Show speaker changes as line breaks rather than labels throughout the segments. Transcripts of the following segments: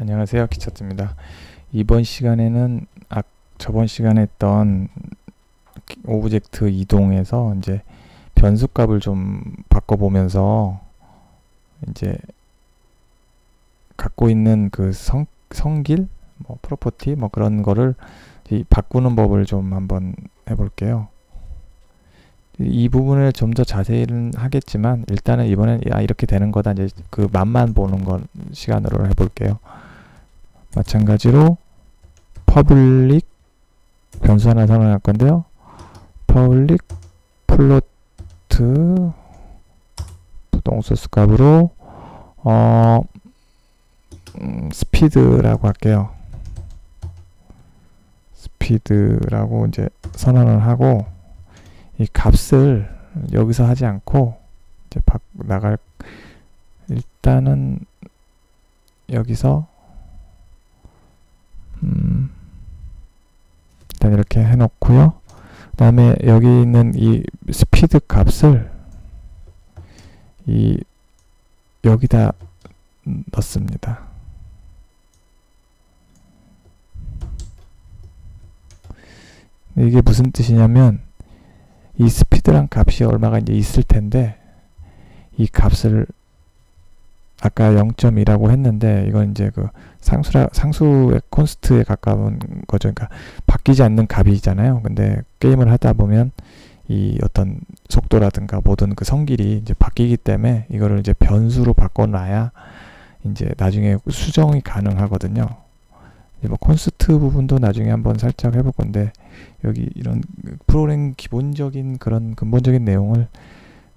안녕하세요 기차트입니다. 이번 시간에는 아, 저번 시간에 했던 오브젝트 이동에서 이제 변수값을 좀 바꿔보면서 이제 갖고 있는 그 성, 성길 뭐 프로퍼티 뭐 그런 거를 이 바꾸는 법을 좀 한번 해볼게요. 이 부분을 좀 더 자세히는 하겠지만 일단은 이번엔 아 이렇게 되는 거다. 이제 그 맛만 보는 건 시간으로 해볼게요 마찬가지로 퍼블릭 변수 하나 선언할 건데요. 퍼블릭 플로트 부동소스 값으로 어 음, 스피드라고 할게요. 스피드라고 이제 선언을 하고 이 값을 여기서 하지 않고 이제 바, 나갈 일단은 여기서 음, 일단 이렇게 해놓고요. 그 다음에 여기 있는 이 스피드 값을 이 여기다 넣습니다. 이게 무슨 뜻이냐면 이 스피드란 값이 얼마가 이제 있을 텐데 이 값을 아까 0.2라고 했는데 이건 이제 그 상수라 상수의 콘스트에 가까운 거죠. 그러니까 바뀌지 않는 값이잖아요. 근데 게임을 하다 보면 이 어떤 속도라든가 모든 그 성질이 이제 바뀌기 때문에 이거를 이제 변수로 바꿔놔야 이제 나중에 수정이 가능하거든요. 뭐 콘스트 부분도 나중에 한번 살짝 해볼 건데 여기 이런 프로그램 기본적인 그런 근본적인 내용을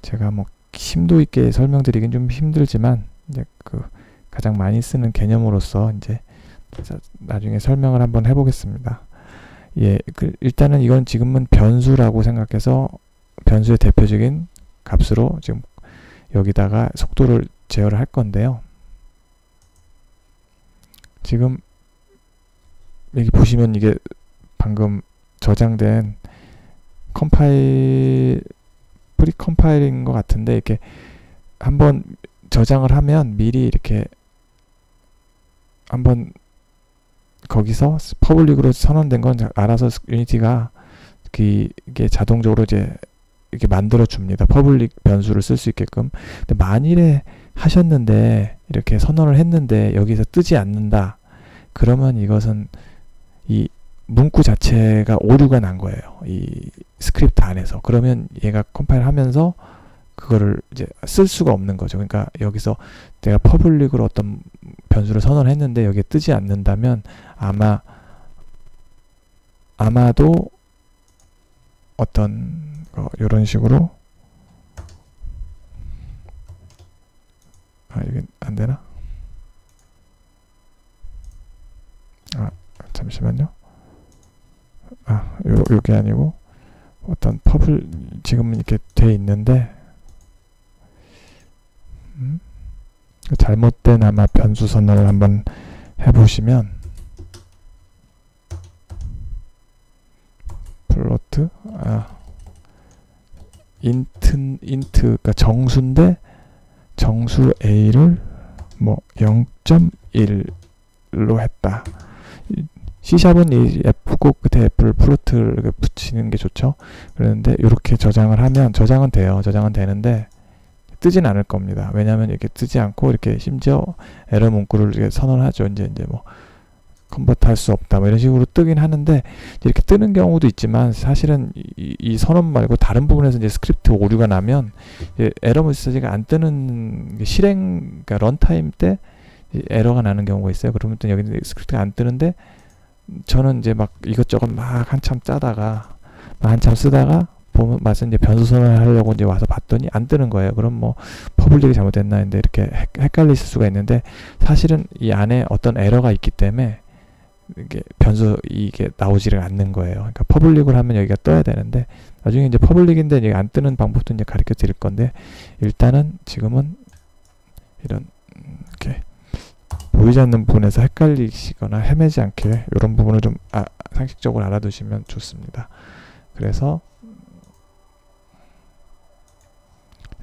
제가 뭐 심도 있게 설명드리긴 좀 힘들지만 이제 그 가장 많이 쓰는 개념으로서 이제 나중에 설명을 한번 해보겠습니다. 예, 그 일단은 이건 지금은 변수라고 생각해서 변수의 대표적인 값으로 지금 여기다가 속도를 제어를 할 건데요. 지금 여기 보시면 이게 방금 저장된 컴파일 프리 컴파일인 것 같은데 이렇게 한번 저장을 하면 미리 이렇게 한번 거기서 퍼블릭으로 선언된 건 알아서 유니티가 이게 자동적으로 이제 이렇게 만들어 줍니다. 퍼블릭 변수를 쓸 수 있게끔. 근데 만일에 하셨는데 이렇게 선언을 했는데 여기서 뜨지 않는다. 그러면 이것은 이 문구 자체가 오류가 난 거예요. 이 스크립트 안에서. 그러면 얘가 컴파일 하면서 그거를 이제 쓸 수가 없는 거죠. 그러니까 여기서 내가 퍼블릭으로 어떤 변수를 선언했는데 여기에 뜨지 않는다면 아마 아마도 어떤 어, 이런 식으로 아 이게 안 되나? 아 잠시만요. 아 요, 요게 아니고 어떤 퍼블 지금은 이렇게 돼 있는데 음? 잘못된 아마 변수 선언을 한번 해보시면 플로트 아 인트 인트 그러니까 정수인데 정수 a를 뭐 0.1로 했다. C샵은 이 F 꼭 끝에 F를 플로트를 붙이는 게 좋죠. 그런데 이렇게 저장을 하면 저장은 돼요. 저장은 되는데 뜨진 않을 겁니다. 왜냐하면 이렇게 뜨지 않고 이렇게 심지어 에러 문구를 이렇게 선언하죠. 이제 이제 뭐 컨버트 할 수 없다 뭐 이런 식으로 뜨긴 하는데 이렇게 뜨는 경우도 있지만 사실은 이, 이 선언 말고 다른 부분에서 이제 스크립트 오류가 나면 에러 메시지가 안 뜨는 실행 그러니까 런타임 때 에러가 나는 경우가 있어요. 그러면 또 여기 스크립트가 안 뜨는데 저는 이제 막 이것저것 막 한참 짜다가 한참 쓰다가 보면 맞은 이제 변수 선언을 하려고 이제 와서 봤더니 안 뜨는 거예요. 그럼 뭐 퍼블릭이 잘못됐나 했는데 이렇게 헷갈릴 수가 있는데 사실은 이 안에 어떤 에러가 있기 때문에 이게 변수 이게 나오지를 않는 거예요. 그러니까 퍼블릭을 하면 여기가 떠야 되는데 나중에 이제 퍼블릭인데 이게 안 뜨는 방법도 이제 가르쳐 드릴 건데 일단은 지금은 이런 이렇게 보이지 않는 부분에서 헷갈리시거나 헤매지 않게 이런 부분을 좀 아, 상식적으로 알아두시면 좋습니다. 그래서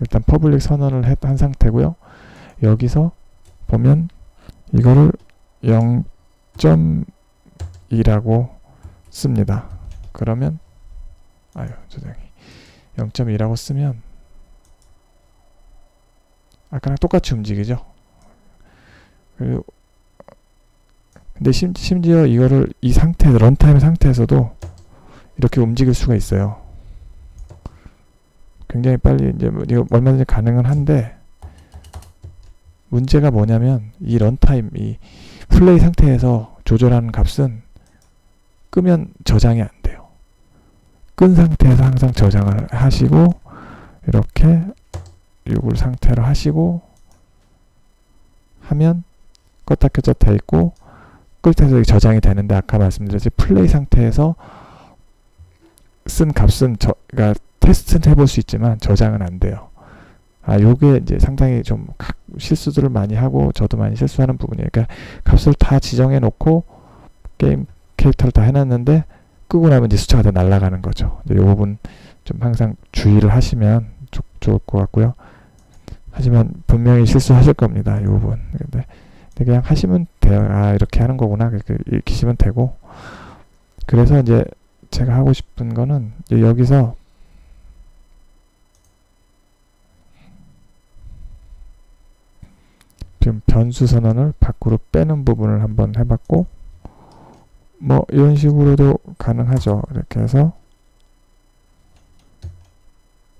일단 퍼블릭 선언을 한 상태고요. 여기서 보면 이거를 0.2라고 씁니다. 그러면 아유 저장이 0.2라고 쓰면 아까랑 똑같이 움직이죠. 그리고 근데 심, 심지어 이거를 이 상태 런타임 상태에서도 이렇게 움직일 수가 있어요. 굉장히 빨리 이제 뭐 이거 얼마든지 가능은 한데 문제가 뭐냐면 이 런타임 이 플레이 상태에서 조절하는 값은 끄면 저장이 안 돼요. 끈 상태에서 항상 저장을 하시고 이렇게 요걸 상태로 하시고 하면 껐다 돼 있고 끌 때서 저장이 되는데 아까 말씀드렸듯이 플레이 상태에서 쓴 값은 저, 그러니까 테스트는 해볼 수 있지만 저장은 안 돼요. 아, 요게 이제 상당히 좀 각- 실수들을 많이 하고 저도 많이 실수하는 부분이에요. 그러니까 값을 다 지정해 놓고 게임 캐릭터를 다 해놨는데 끄고 나면 이제 숫자가 다 날아가는 거죠. 이 부분 좀 항상 주의를 하시면 좋, 좋을 것 같고요. 하지만 분명히 실수하실 겁니다. 이 부분. 근데, 그냥 하시면 돼요. 아 이렇게 하는 거구나. 그렇게 익히시면 되고. 그래서 이제 제가 하고 싶은 거는 여기서 지금 변수 선언을 밖으로 빼는 부분을 한번 해봤고 뭐 이런 식으로도 가능하죠. 이렇게 해서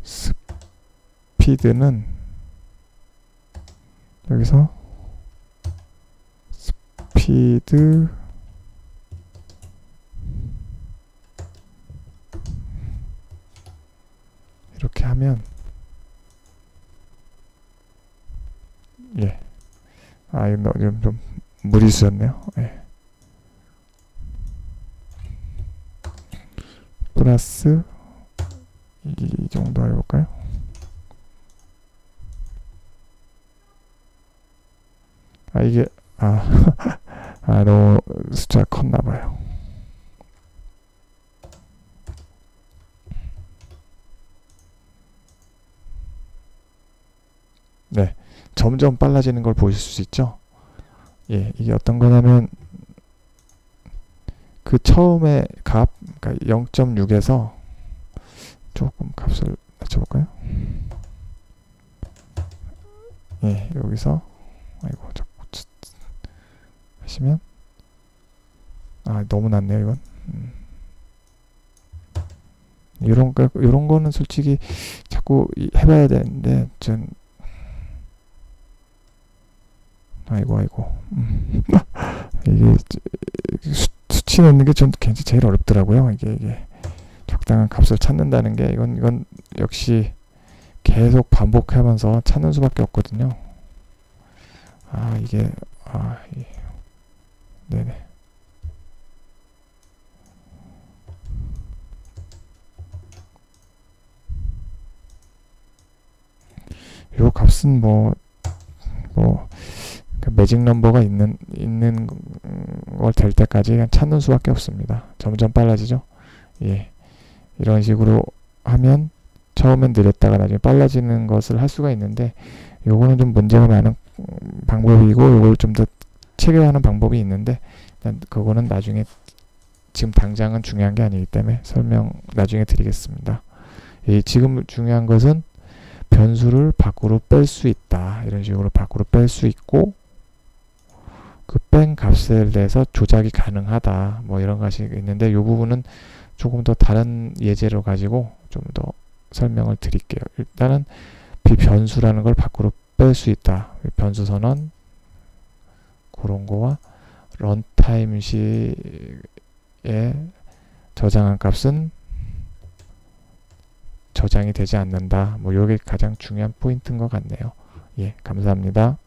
스피드는 여기서 스피드 이렇게 하면 예. 아, 이거 좀, 좀 무리수였네요. 예. 플러스 이 정도 해볼까요? 아 이게 아, 아 너무 숫자 컸나봐요. 네, 점점 빨라지는 걸 보실 수 있죠. 예, 이게 어떤 거냐면 그 처음에 값, 그러니까 0.6에서 조금 값을 낮춰볼까요? 예, 여기서 아이고 자꾸 치- 하시면 아 너무 낮네요 이건. 음. 이런 거 이런 거는 솔직히 자꾸 이- 해봐야 되는데 전 아이고 아이고. 음. 이게 수, 수치 넣는 게 전 굉장히 제일 어렵더라고요. 이게 이게 적당한 값을 찾는다는 게 이건 이건 역시 계속 반복하면서 찾는 수밖에 없거든요. 아 이게 아 이, 네네. 요 값은 뭐 뭐, 그 매직 넘버가 있는, 있는 걸 될 때까지 찾는 수밖에 없습니다. 점점 빨라지죠? 예. 이런 식으로 하면 처음엔 느렸다가 나중에 빨라지는 것을 할 수가 있는데, 요거는 좀 문제가 많은 음, 방법이고, 요걸 좀 더 체계화하는 방법이 있는데, 그거는 나중에, 지금 당장은 중요한 게 아니기 때문에 설명 나중에 드리겠습니다. 예, 지금 중요한 것은 변수를 밖으로 뺄 수 있다. 이런 식으로 밖으로 뺄 수 있고 그 뺀 값에 대해서 조작이 가능하다. 뭐 이런 것이 있는데 이 부분은 조금 더 다른 예제로 가지고 좀 더 설명을 드릴게요. 일단은 비변수라는 걸 밖으로 뺄 수 있다. 변수 선언 그런 거와 런타임 시에 저장한 값은 저장이 되지 않는다. 뭐 요게 가장 중요한 포인트인 것 같네요. 예, 감사합니다.